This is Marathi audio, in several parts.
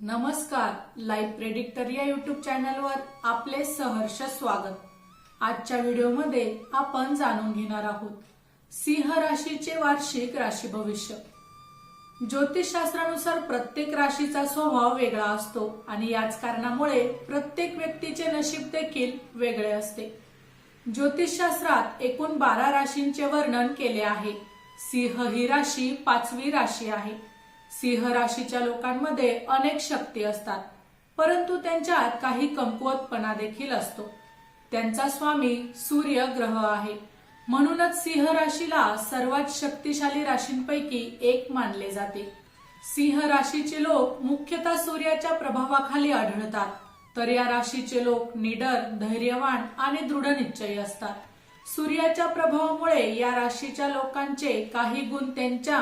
नमस्कार लाईव्ह प्रेडिक्टर या युट्यूब चॅनलवर आपले सहर्ष स्वागत. आजच्या व्हिडिओमध्ये आपण जाणून घेणार आहोत सिंह राशीचे वार्षिक राशी भविष्य. ज्योतिषशास्त्रानुसार प्रत्येक राशीचा स्वभाव वेगळा असतो आणि याच कारणामुळे प्रत्येक व्यक्तीचे नशीब देखील वेगळे असते. ज्योतिषशास्त्रात एकूण बारा राशींचे वर्णन केले आहे. सिंह ही राशी पाचवी राशी आहे. सिंह राशीच्या लोकांमध्ये अनेक शक्ती असतात परंतु त्यांच्यात काही कमकुवतपणा देखील असतो. त्यांचा स्वामी सूर्य ग्रह आहे. म्हणूनच सिंह राशीला सर्वात शक्तिशाली राशींपैकी एक मानले जाते. सिंह राशीचे लोक मुख्यतः सूर्याच्या प्रभावाखाली आढळतात तर या राशीचे लोक निडर धैर्यवान आणि दृढनिश्चयी असतात. सूर्याच्या प्रभावामुळे या राशीच्या लोकांचे काही गुण त्यांच्या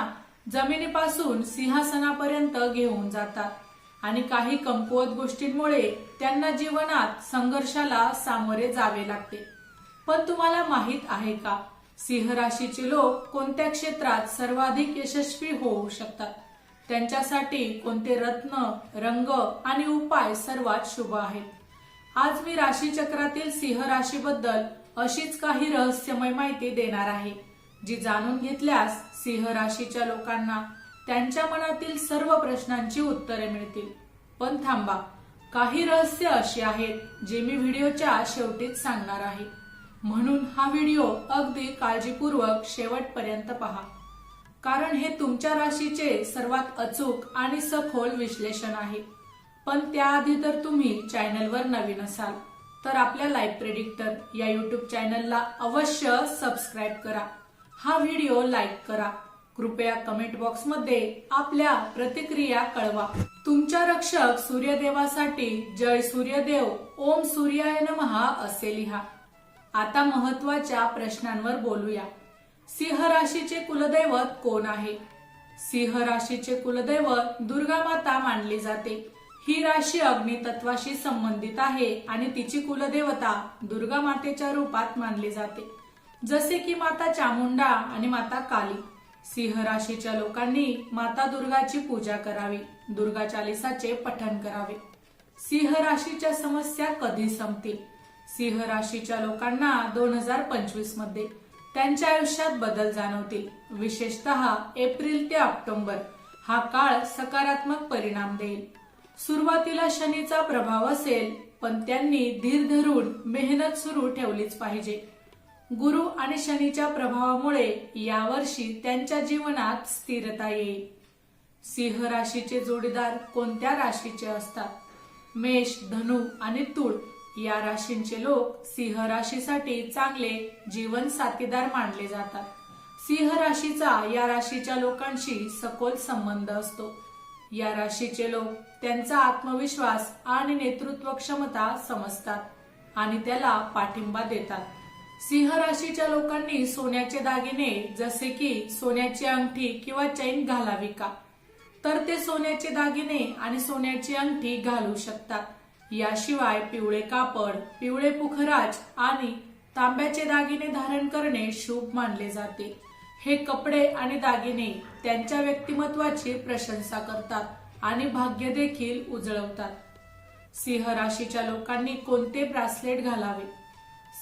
जमिनीपासून सिंहासनापर्यंत घेऊन जातात आणि काही कमकुवत गोष्टींमुळे त्यांना जीवनात संघर्षाला सामोरे जावे लागते. पण तुम्हाला माहीत आहे का? सिंह राशीचे लोक कोणत्या क्षेत्रात सर्वाधिक यशस्वी होऊ शकतात? त्यांच्यासाठी कोणते रत्न रंग आणि उपाय सर्वात शुभ आहेत? आज मी राशीचक्रातील सिंह राशीबद्दल अशीच काही रहस्यमय माहिती देणार आहे. जी जाणून घेतल्यास सिंह राशीच्या लोकांना त्यांच्या मनातील सर्व प्रश्नांची उत्तरे मिळतील. पण थांबा काही रहस्य अशी आहेत जे मी व्हिडिओच्या शेवटीच सांगणार आहे. म्हणून हा व्हिडिओ अगदी काळजीपूर्वक शेवटपर्यंत पहा. कारण हे तुमच्या राशीचे सर्वात अचूक आणि सखोल विश्लेषण आहे. पण त्याआधी तर तुम्ही चॅनलवर नवीन असाल तर आपल्या लाईव्ह प्रेडिक्टर या युट्यूब चॅनलला अवश्य सबस्क्राईब करा. हा व्हिडिओ लाईक करा. कृपया कमेंट बॉक्समध्ये आपल्या प्रतिक्रिया कळवा. तुमच्या रक्षक सूर्यदेवासाठी जय सूर्यदेव ओम सूर्याय नमहा असे लिहा. आता महत्त्वाच्या प्रश्नांवर बोलूया. सिंह राशीचे कुलदैवत कोण आहे? सिंह राशीचे कुलदैवत दुर्गा माता मानली जाते. ही राशी अग्नितत्वाशी संबंधित आहे आणि तिची कुलदेवता दुर्गा मातेच्या रूपात मानली जाते. जसे की माता चामुंडा आणि माता काली. सिंह राशीच्या लोकांनी माता दुर्गाची पूजा करावी दुर्गा चालिसाचे पठण करावे. सिंह राशीच्या समस्या कधी संपतील? सिंह राशीच्या लोकांना दोन हजार पंचवीसमध्ये त्यांच्या आयुष्यात बदल जाणवतील. विशेषतः एप्रिल ते ऑक्टोबर. हा काळ सकारात्मक परिणाम देईल. सुरुवातीला शनीचा प्रभाव असेल पण त्यांनी धीर धरून मेहनत सुरू ठेवलीच पाहिजे. गुरु आणि शनीच्या प्रभावामुळे यावर्षी त्यांच्या जीवनात स्थिरता येईल. सिंह राशीचे जोडीदार कोणत्या राशीचे असतात? मेष धनु आणि तुळ या राशींचे लोक सिंह राशीसाठी चांगले जीवन साथीदार मानले जातात. सिंह राशीचा या राशीच्या लोकांशी सखोल संबंध असतो. या राशीचे लोक त्यांचा आत्मविश्वास आणि नेतृत्व क्षमता समजतात आणि त्याला पाठिंबा देतात. सिंह राशीच्या लोकांनी सोन्याचे दागिने जसे की सोन्याची अंगठी किंवा चैन घालावी का? तर ते सोन्याचे दागिने आणि सोन्याची अंगठी घालू शकतात याशिवाय पिवळे कापड पिवळे पुखराज आणि तांब्याचे दागिने धारण करणे शुभ मानले जाते. हे कपडे आणि दागिने त्यांच्या व्यक्तिमत्वाची प्रशंसा करतात आणि भाग्य देखील उजळवतात. सिंह राशीच्या लोकांनी कोणते ब्रासलेट घालावे?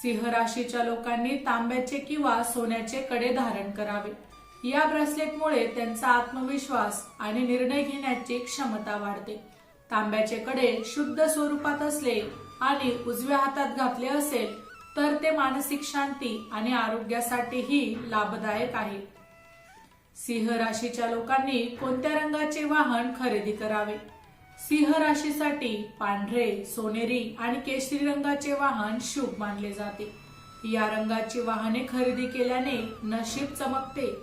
सिंह राशीच्या लोकांनी तांब्याचे किंवा सोन्याचे कडे धारण करावे. या ब्रेसलेटमुळे त्यांचा आत्मविश्वास आणि निर्णय घेण्याची क्षमता वाढते. तांब्याचे कडे शुद्ध स्वरूपात असले आणि उजव्या हातात घातले असेल तर ते मानसिक शांती आणि आरोग्यासाठीही लाभदायक आहे. सिंह राशीच्या लोकांनी कोणत्या रंगाचे वाहन खरेदी करावे? सिंह राशीसाठी पांढरे सोनेरी आणि केशरी रंगाचे वाहन शुभ मानले जाते. या रंगाची वाहने खरेदी केल्याने नशीब चमकते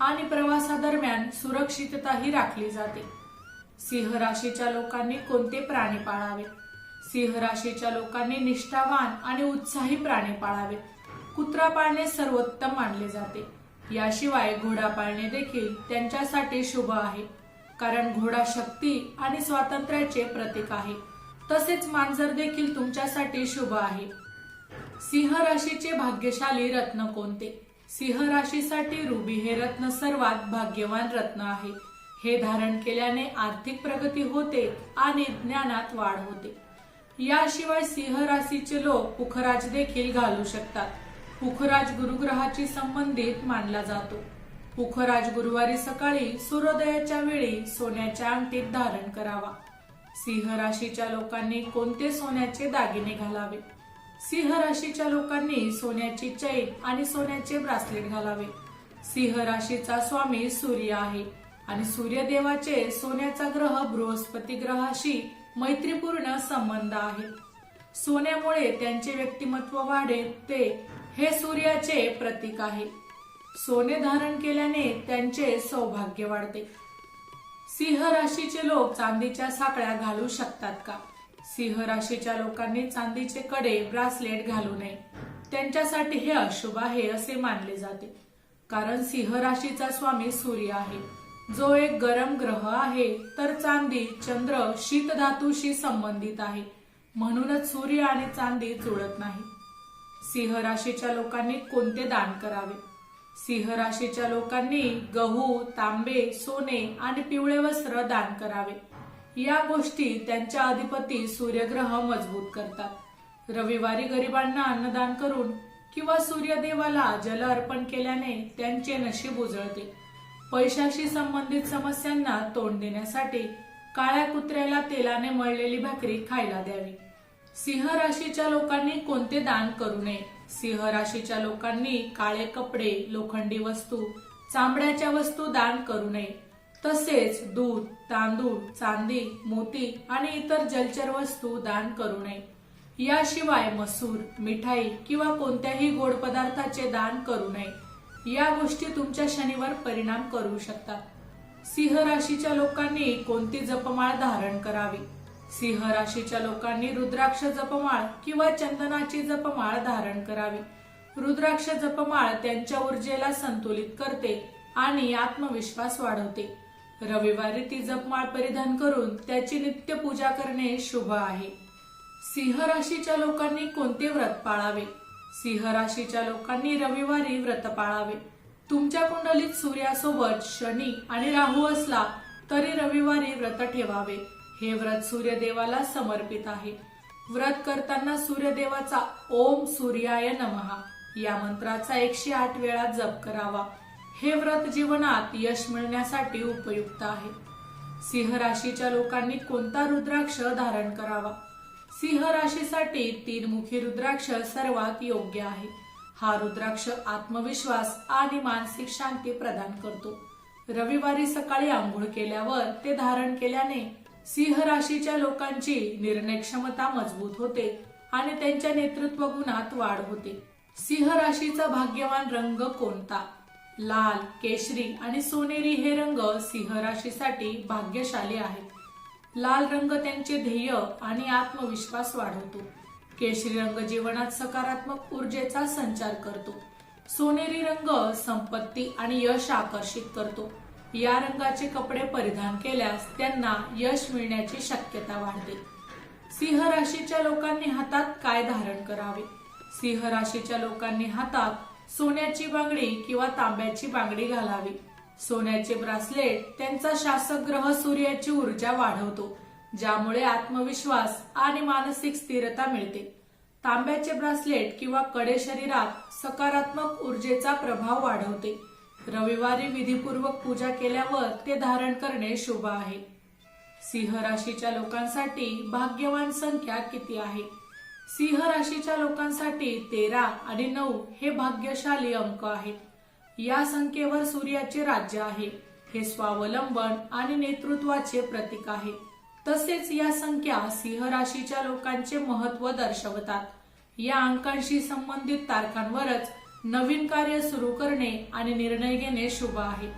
आणि प्रवासादरम्यान सुरक्षितताही राखली जाते. सिंह राशीच्या लोकांनी कोणते प्राणी पाळावे? सिंह राशीच्या लोकांनी निष्ठावान आणि उत्साही प्राणी पाळावे. कुत्रा पाळणे सर्वोत्तम मानले जाते. याशिवाय घोडा पाळणे देखील त्यांच्यासाठी शुभ आहे. कारण घोडा शक्ती आणि स्वातंत्र्याचे प्रतीक आहे. तसेच मांजर देखील तुमच्यासाठी शुभ आहे. सिंह राशीचे भाग्यशाली रत्न कोणते? सिंह राशीसाठी रुबी हे रत्न सर्वात भाग्यवान रत्न आहे. हे धारण केल्याने आर्थिक प्रगती होते आणि ज्ञानात वाढ होते. याशिवाय सिंह राशीचे लोक पुखराज देखील घालू शकतात. पुखराज गुरुग्रहाची संबंधित मानला जातो. पुखराज गुरुवारी सकाळी सूर्योदयाच्या वेळी सोन्याच्या अंगठीत धारण करावा. सिंह राशीच्या लोकांनी कोणते सोन्याचे दागिने घालावे? सिंह राशीच्या लोकांनी सोन्याची चैन आणि सोन्याचे ब्रासलेट घालावे. सिंह राशीचा स्वामी सूर्य आहे आणि सूर्यदेवाचे सोन्याचा ग्रह बृहस्पती ग्रहाशी मैत्रीपूर्ण संबंध आहे. सोन्यामुळे त्यांचे व्यक्तिमत्व वाढेल ते हे सूर्याचे प्रतीक आहे. सोने धारण केल्याने त्यांचे सौभाग्य वाढते. सिंह राशीचे लोक चांदीच्या साखळ्या घालू शकतात का? सिंह राशीच्या लोकांनी चांदीचे कडे ब्रासलेट घालू नये. त्यांच्यासाठी हे अशुभ आहे असे मानले जाते. कारण सिंह राशीचा स्वामी सूर्य आहे. जो एक गरम ग्रह आहे तर चांदी चंद्र शीत धातूशी संबंधित आहे. म्हणूनच सूर्य आणि चांदी जुळत नाही. सिंह राशीच्या लोकांनी कोणते दान करावे? सिंह राशीच्या लोकांनी गहू तांबे सोने आणि पिवळे वस्त्र दान करावे. या गोष्टी त्यांच्या अधिपती सूर्यग्रह मजबूत करतात. रविवारी गरिबांना अन्नदान करून किंवा सूर्यदेवाला जल अर्पण केल्याने त्यांचे नशीब उजळते. पैशाशी संबंधित समस्यांना तोंड देण्यासाठी काळ्या कुत्र्याला तेलाने मळलेली भाकरी खायला द्यावी. सिंह राशीच्या लोकांनी कोणते दान करू नये? सिंह राशीच्या लोकांनी काळे कपडे लोखंडी वस्तू चांबड्याच्या वस्तू दान करू नये. तसेच दूध तांदूळ चांदी मोती आणि इतर जलचर वस्तू दान करू नये. याशिवाय मसूर मिठाई किंवा कोणत्याही गोड पदार्थाचे दान करू नये. या गोष्टी तुमच्या शनीवर परिणाम करू शकतात. सिंह राशीच्या लोकांनी कोणती जपमाळ धारण करावी? सिंह राशीच्या लोकांनी रुद्राक्ष जपमाळ किंवा चंदनाची जपमाळ धारण करावी. रुद्राक्ष जपमाळ त्यांच्या ऊर्जेला संतुलित करते आणि आत्मविश्वास वाढवते. रविवारी ती जपमाळ परिधान करून त्याची नित्य पूजा करणे शुभ आहे. सिंह राशीच्या लोकांनी कोणते व्रत पाळावे? सिंह राशीच्या लोकांनी रविवारी व्रत पाळावे. तुमच्या कुंडलीत सूर्यासोबत शनी आणि राहू असला तरी रविवारी व्रत ठेवावे. हे व्रत सूर्यदेवाला समर्पित आहे. व्रत करताना सूर्यदेवाचा ओम सूर्याय नमहा. या मंत्राचा एकशे आठ वेळा जप करावा. हे व्रत जीवनात यश मिळण्यासाठी उपयुक्त आहे. सिंह राशीच्या लोकांनी कोणता रुद्राक्ष धारण करावा? सिंह राशीसाठी तीनमुखी रुद्राक्ष सर्वात योग्य आहे. हा रुद्राक्ष आत्मविश्वास आणि मानसिक शांती प्रदान करतो. रविवारी सकाळी आंघोळ केल्यावर ते धारण केल्याने सिंह राशीच्या लोकांची निर्णय क्षमता मजबूत होते आणि त्यांच्या नेतृत्व गुणात वाढ होते. सिंह राशीचा भाग्यवान रंग कोणता? लाल केशरी आणि सोनेरी हे रंग सिंह राशीसाठी भाग्यशाली आहेत. लाल रंग त्यांचे ध्येय आणि आत्मविश्वास वाढवतो. केशरी रंग जीवनात सकारात्मक ऊर्जेचा संचार करतो. सोनेरी रंग संपत्ती आणि यश आकर्षित करतो. या रंगाचे कपडे परिधान केल्यास त्यांना यश मिळण्याची शक्यता वाढते. सिंह राशीच्या लोकांनी हातात काय धारण करावे? सिंह राशीच्या लोकांनी हातात सोन्याची बांगडी किंवा तांब्याची बांगडी घालावी. सोन्याचे ब्रासलेट त्यांचा शासक ग्रह सूर्याची ऊर्जा वाढवतो ज्यामुळे आत्मविश्वास आणि मानसिक स्थिरता मिळते. तांब्याचे ब्रासलेट किंवा कडे शरीरात सकारात्मक ऊर्जेचा प्रभाव वाढवते. रविवारी विधीपूर्वक पूजा केल्यावर ते धारण करणे शुभ आहे. सिंह राशीच्या लोकांसाठी भाग्यवान संख्या किती आहे? सिंह राशीच्या लोकांसाठी तेरा आणि नऊ हे भाग्यशाली अंक आहेत. या संख्येवर सूर्याचे राज्य आहे. हे स्वावलंबन आणि नेतृत्वाचे प्रतीक आहे. तसेच या संख्या सिंह राशीच्या लोकांचे महत्त्व दर्शवतात. या अंकांशी संबंधित तारखांवरच नवीन कार्य सुरू करणे आणि निर्णय घेणे शुभ आहे.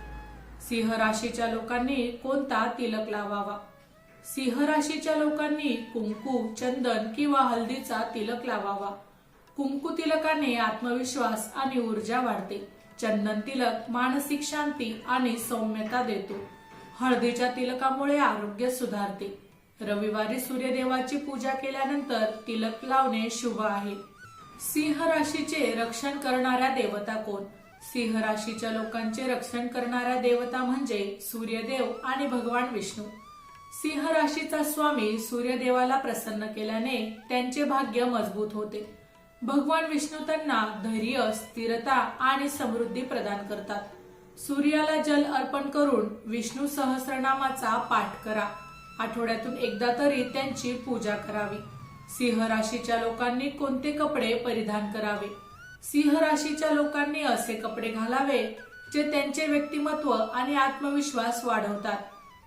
सिंह राशीच्या लोकांनी कोणता तिलक लावावा? सिंह राशीच्या लोकांनी कुंकू चंदन किंवा हल्दीचा तिलक लावावा. कुंकू तिलकाने आत्मविश्वास आणि ऊर्जा वाढते. चंदन तिलक मानसिक शांती आणि सौम्यता देतो. हळदीच्या तिलकामुळे आरोग्य सुधारते. रविवारी सूर्यदेवाची पूजा केल्यानंतर तिलक लावणे शुभ आहे. सिंह राशीचे रक्षण करणाऱ्या देवता कोण? सिंह राशीच्या लोकांचे रक्षण करणाऱ्या देवता म्हणजे सूर्यदेव आणि भगवान विष्णू. सिंह राशीचा स्वामी सूर्यदेवाला प्रसन्न केल्याने त्यांचे भाग्य मजबूत होते. भगवान विष्णू त्यांना धैर्य स्थिरता आणि समृद्धी प्रदान करतात. सूर्याला जल अर्पण करून विष्णू सहस्रनामाचा पाठ करा. आठवड्यातून एकदा तरी त्यांची पूजा करावी. सिंह राशीच्या लोकांनी कोणते कपडे परिधान करावे? सिंह राशीच्या लोकांनी असे कपडे घालावे जे त्यांचे व्यक्तिमत्व आणि आत्मविश्वास वाढवतात.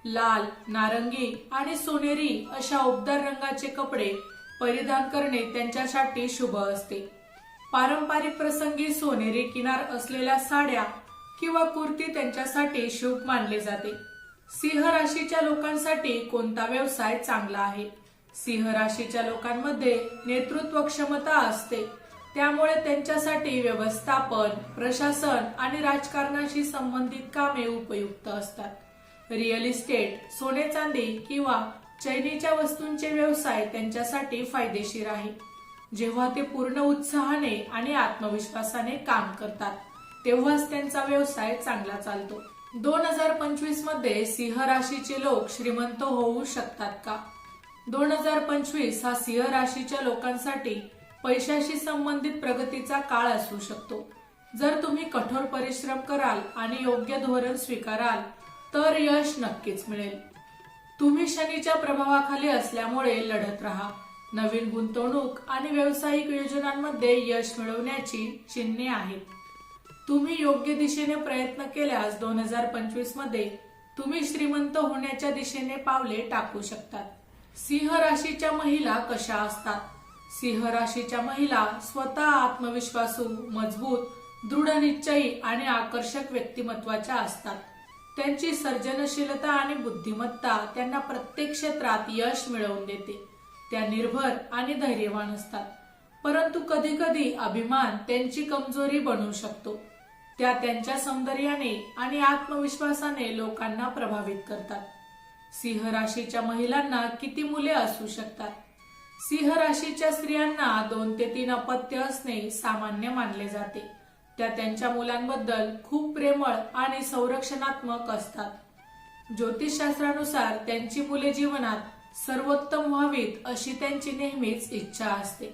लाल नारंगी आणि सोनेरी अशा उबदार रंगाचे कपडे परिधान करणे त्यांच्यासाठी शुभ असते. पारंपरिक प्रसंगी सोनेरी किनार असलेल्या साड्या किंवा कुर्ती त्यांच्यासाठी शुभ मानले जाते. सिंह राशीच्या लोकांसाठी कोणता व्यवसाय चांगला आहे? सिंह राशीच्या लोकांमध्ये नेतृत्व क्षमता असते. त्यामुळे त्यांच्यासाठी व्यवस्थापन प्रशासन आणि राजकारणाशी संबंधित कामे उपयुक्त असतात. रिअल इस्टेट सोने चांदी किंवा चैनीच्या वस्तूंचे व्यवसाय त्यांच्यासाठी फायदेशीर आहे. जेव्हा ते पूर्ण उत्साहाने आणि आत्मविश्वासाने काम करतात तेव्हाच त्यांचा व्यवसाय चांगला चालतो. दोन हजार पंचवीसमध्ये सिंह राशीचे लोक श्रीमंत होऊ शकतात का? दोन हजार पंचवीस हा सिंह राशीच्या लोकांसाठी पैशाशी संबंधित प्रगतीचा काळ असू शकतो. जर तुम्ही कठोर परिश्रम कराल आणि योग्य धोरण स्वीकाराल तर यश नक्कीच मिळेल. तुम्ही शनीच्या प्रभावाखाली असल्यामुळे लढत राहा. नवीन गुंतवणूक आणि व्यावसायिक योजनांमध्ये यश मिळवण्याची चिन्हे आहेत. तुम्ही योग्य दिशेने प्रयत्न केल्यास दोन हजार पंचवीसमध्ये तुम्ही श्रीमंत होण्याच्या दिशेने पावले टाकू शकतात. सिंह राशीच्या महिला कशा असतात? सिंह राशीच्या महिला स्वतः आत्मविश्वासू मजबूत दृढ निश्चयी आणि आकर्षक व्यक्तिमत्वाच्या असतात. त्यांची सर्जनशीलता आणि बुद्धिमत्ता त्यांना प्रत्येक क्षेत्रात यश मिळवून देते. त्या निर्भर आणि धैर्यवान असतात. परंतु कधी कधी अभिमान त्यांची कमजोरी बनू शकतो. त्या त्यांच्या सौंदर्याने आणि आत्मविश्वासाने लोकांना प्रभावित करतात. सिंह राशीच्या महिलांना किती मुले असू शकतात? सिंह राशीच्या स्त्रियांना दोन ते तीन अपत्य असणे सामान्य मानले जाते. त्या त्यांच्या मुलांबद्दल खूप प्रेमळ आणि संरक्षणात्मक असतात. ज्योतिषशास्त्रानुसार त्यांची मुले जीवनात सर्वोत्तम व्हावीत अशी त्यांची नेहमीच इच्छा असते.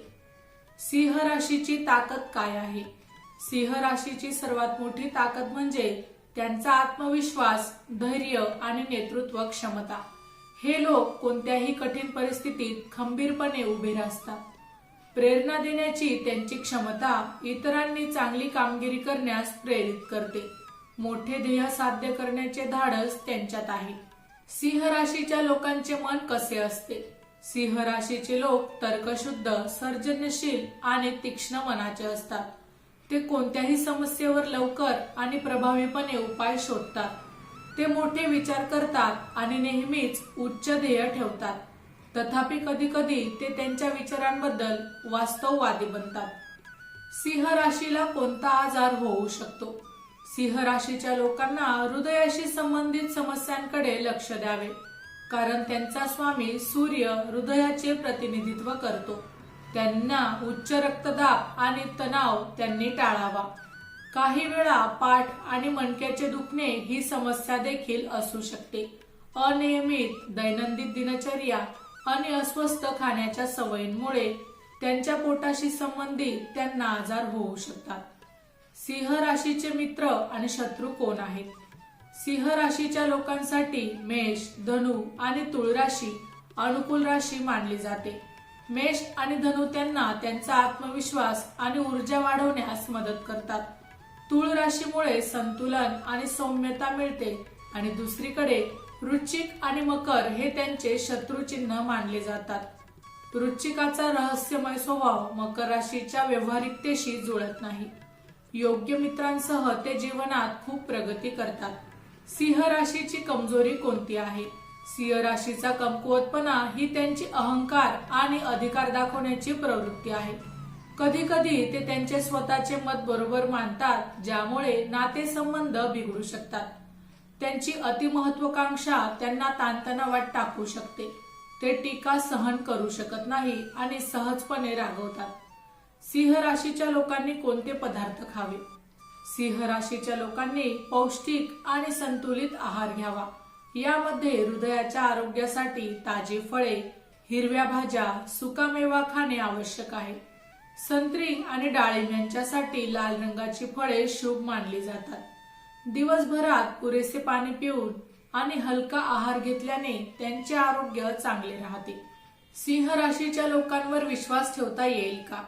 सिंह राशीची ताकद काय आहे? सिंह राशीची सर्वात मोठी ताकद म्हणजे त्यांचा आत्मविश्वास धैर्य आणि नेतृत्व क्षमता. हे लोक कोणत्याही कठीण परिस्थितीत खंबीरपणे उभे राहतात. प्रेरणा देण्याची त्यांची क्षमता इतरांनी चांगली कामगिरी करण्यास प्रेरित करते. मोठे ध्येय साध्य करण्याचे धाडस त्यांच्यात आहे. सिंह राशीच्या लोकांचे मन कसे असते? सिंह राशीचे लोक तर्कशुद्ध सर्जनशील आणि तीक्ष्ण मनाचे असतात. ते कोणत्याही समस्येवर लवकर आणि प्रभावीपणे उपाय शोधतात. ते मोठे विचार करतात आणि नेहमीच उच्च ध्येय ठेवतात. तथापि कधी कधी ते त्यांच्या विचारांबद्दल वास्तववादी बनतात. सिंह राशीला कोणता आजार होऊ शकतो? सिंह राशीच्या लोकांना हृदयाशी संबंधित समस्यांकडे लक्ष द्यावे कारण त्यांचा स्वामी सूर्य हृदयाचे प्रतिनिधित्व करतो. त्यांना उच्च रक्तदाब आणि तणाव त्यांनी टाळावा. काही वेळा पाठ आणि मणक्याचे दुखणे ही समस्या देखील असू शकते. अनियमित दैनंदिन दिनचर्या आणि अस्वस्थ खाण्याच्या सवयींमुळे त्यांच्या पोटाशी संबंधित त्यांना आजार होऊ शकतात. सिंह राशीचे मित्र आणि शत्रू कोण आहेत? सिंह राशीच्या लोकांसाठी मेष धनु आणि तुळ राशी अनुकूल राशी मानली जाते. मेष आणि धनु त्यांना त्यांचा आत्मविश्वास आणि ऊर्जा वाढवण्यास मदत करतात. तुळ राशीमुळे संतुलन आणि सौम्यता मिळते आणि दुसरीकडे वृश्चिक आणि मकर हे त्यांचे शत्रुचिन्ह मानले जातात. वृश्चिकाचा रहस्यमय स्वभाव मकर राशीच्या व्यवहारिकतेशी जुळत नाही. योग्य मित्रांसह ते जीवनात खूप प्रगती करतात. सिंह राशीची कमजोरी कोणती आहे? सिंह राशीचा कमकुवतपणा ही त्यांची अहंकार आणि अधिकार दाखवण्याची प्रवृत्ती आहे. कधी कधी ते त्यांचे स्वतःचे मत बरोबर मानतात ज्यामुळे नातेसंबंध बिघडू शकतात. त्यांची अतिमहत्वाकांक्षा त्यांना ताणतणावात टाकू शकते. ते टीका सहन करू शकत नाही आणि सहजपणे रागवतात. सिंह राशीच्या लोकांनी कोणते पदार्थ खावे? सिंह राशीच्या लोकांनी पौष्टिक आणि संतुलित आहार घ्यावा. यामध्ये हृदयाच्या आरोग्यासाठी ताजी फळे हिरव्या भाज्या सुकामेवा खाणे आवश्यक आहे. संत्री आणि डाळिंब यांच्यासाठी लाल रंगाची फळे शुभ मानली जातात. दिवसभरात पुरेसे पाणी पिऊन आणि हलका आहार घेतल्याने त्यांचे आरोग्य चांगले राहते. सिंह राशीच्या लोकांवर विश्वास ठेवता येईल का?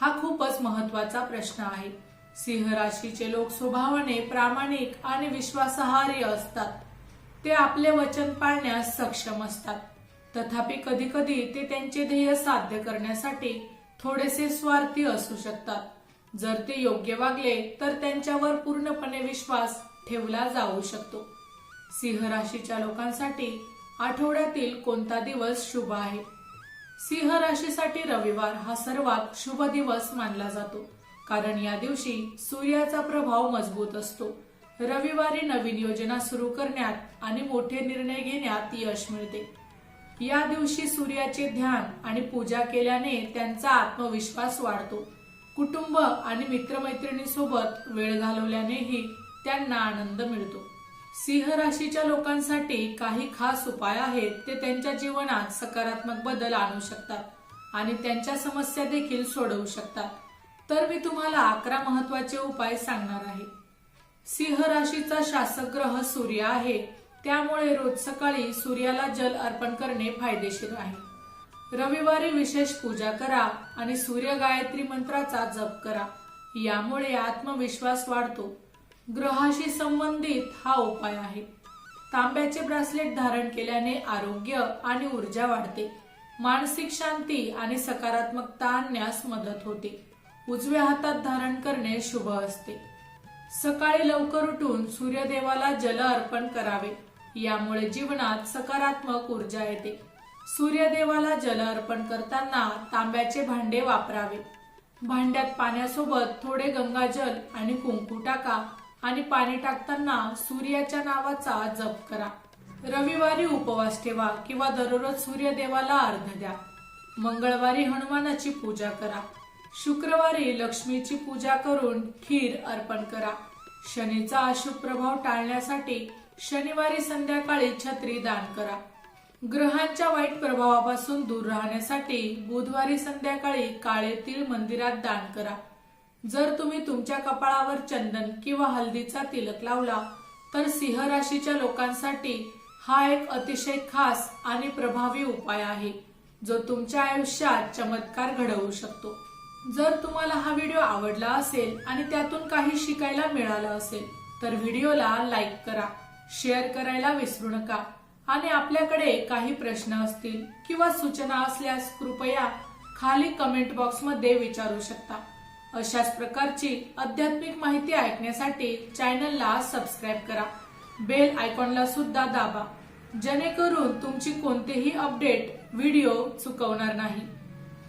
हा खूपच महत्त्वाचा प्रश्न आहे. सिंह राशीचे लोक स्वभावाने प्रामाणिक आणि विश्वासार्ह असतात. ते आपले वचन पाळण्यास सक्षम असतात. तथापि कधी कधी ते त्यांचे ध्येय साध्य करण्यासाठी थोडेसे स्वार्थी असू शकतात. जर ते योग्य वागले तर त्यांच्यावर पूर्णपणे विश्वास ठेवला जाऊ शकतो. सिंह राशीच्या लोकांसाठी आठवड्यातील कोणता दिवस शुभ आहे? सिंह राशीसाठी रविवार हा सर्वात शुभ दिवस मानला जातो कारण या दिवशी सूर्याचा प्रभाव मजबूत असतो. रविवारी नवीन योजना सुरू करण्यात आणि मोठे निर्णय घेण्यात यश मिळते. या दिवशी सूर्याचे ध्यान आणि पूजा केल्याने त्यांचा आत्मविश्वास वाढतो. कुटुंब आणि मित्रमैत्रिणीसोबत वेळ घालवल्यानेही त्यांना आनंद मिळतो. सिंह राशीच्या लोकांसाठी काही खास उपाय आहेत ते त्यांच्या जीवनात सकारात्मक बदल आणू शकतात आणि त्यांच्या समस्या देखील सोडवू शकतात. तर मी तुम्हाला अकरा महत्त्वाचे उपाय सांगणार आहे. सिंह राशीचा शासक ग्रह सूर्य आहे. त्यामुळे रोज सकाळी सूर्याला जल अर्पण करणे फायदेशीर आहे. रविवारी विशेष पूजा करा आणि सूर्य गायत्री मंत्राचा जप करा. यामुळे आत्मविश्वास वाढतो. ग्रहाशी संबंधित हा उपाय आहे. तांब्याचे ब्रासलेट धारण केल्याने आरोग्य आणि ऊर्जा वाढते. मानसिक शांती आणि सकारात्मकता आणण्यास मदत होते. उजव्या हातात धारण करणे शुभ असते. सकाळी लवकर उठून सूर्यदेवाला जल अर्पण करावे. यामुळे जीवनात सकारात्मक ऊर्जा येते. सूर्यदेवाला जल अर्पण करताना तांब्याचे भांडे वापरावे. भांड्यात पाण्यासोबत थोडे गंगाजल आणि कुंकू टाका आणि पाणी टाकताना सूर्याच्या नावाचा जप करा. रविवारी उपवास ठेवा किंवा दररोज सूर्यदेवाला अर्ध द्या. मंगळवारी हनुमानाची पूजा करा. शुक्रवारी लक्ष्मीची पूजा करून खीर अर्पण करा. शनीचा अशुभ प्रभाव टाळण्यासाठी शनिवारी संध्याकाळी छत्री दान करा. ग्रहांच्या वाईट प्रभावापासून दूर राहण्यासाठी बुधवारी संध्याकाळी काळे तीळ मंदिरात दान करा. जर तुम्ही तुमच्या कपाळावर चंदन किंवा हल्दीचा तिलक लावला तर सिंह राशीच्या लोकांसाठी हा एक अतिशय खास आणि प्रभावी उपाय आहे जो तुमच्या आयुष्यात चमत्कार घडवू शकतो. जर तुम्हाला हा व्हिडिओ आवडला असेल आणि त्यातून काही शिकायला मिळालं असेल तर व्हिडिओला लाईक करा शेअर करायला विसरू नका. आणि आपल्याकडे काही प्रश्न असतील किंवा सूचना असल्यास कृपया खाली कमेंट बॉक्समध्ये विचारू शकता. अशाच प्रकारची आध्यात्मिक माहिती ऐकण्यासाठी चॅनलला सबस्क्राईब करा. बेल आयकॉनला सुद्धा दाबा. जेणेकरून तुमची कोणतेही अपडेट व्हिडिओ चुकवणार नाही.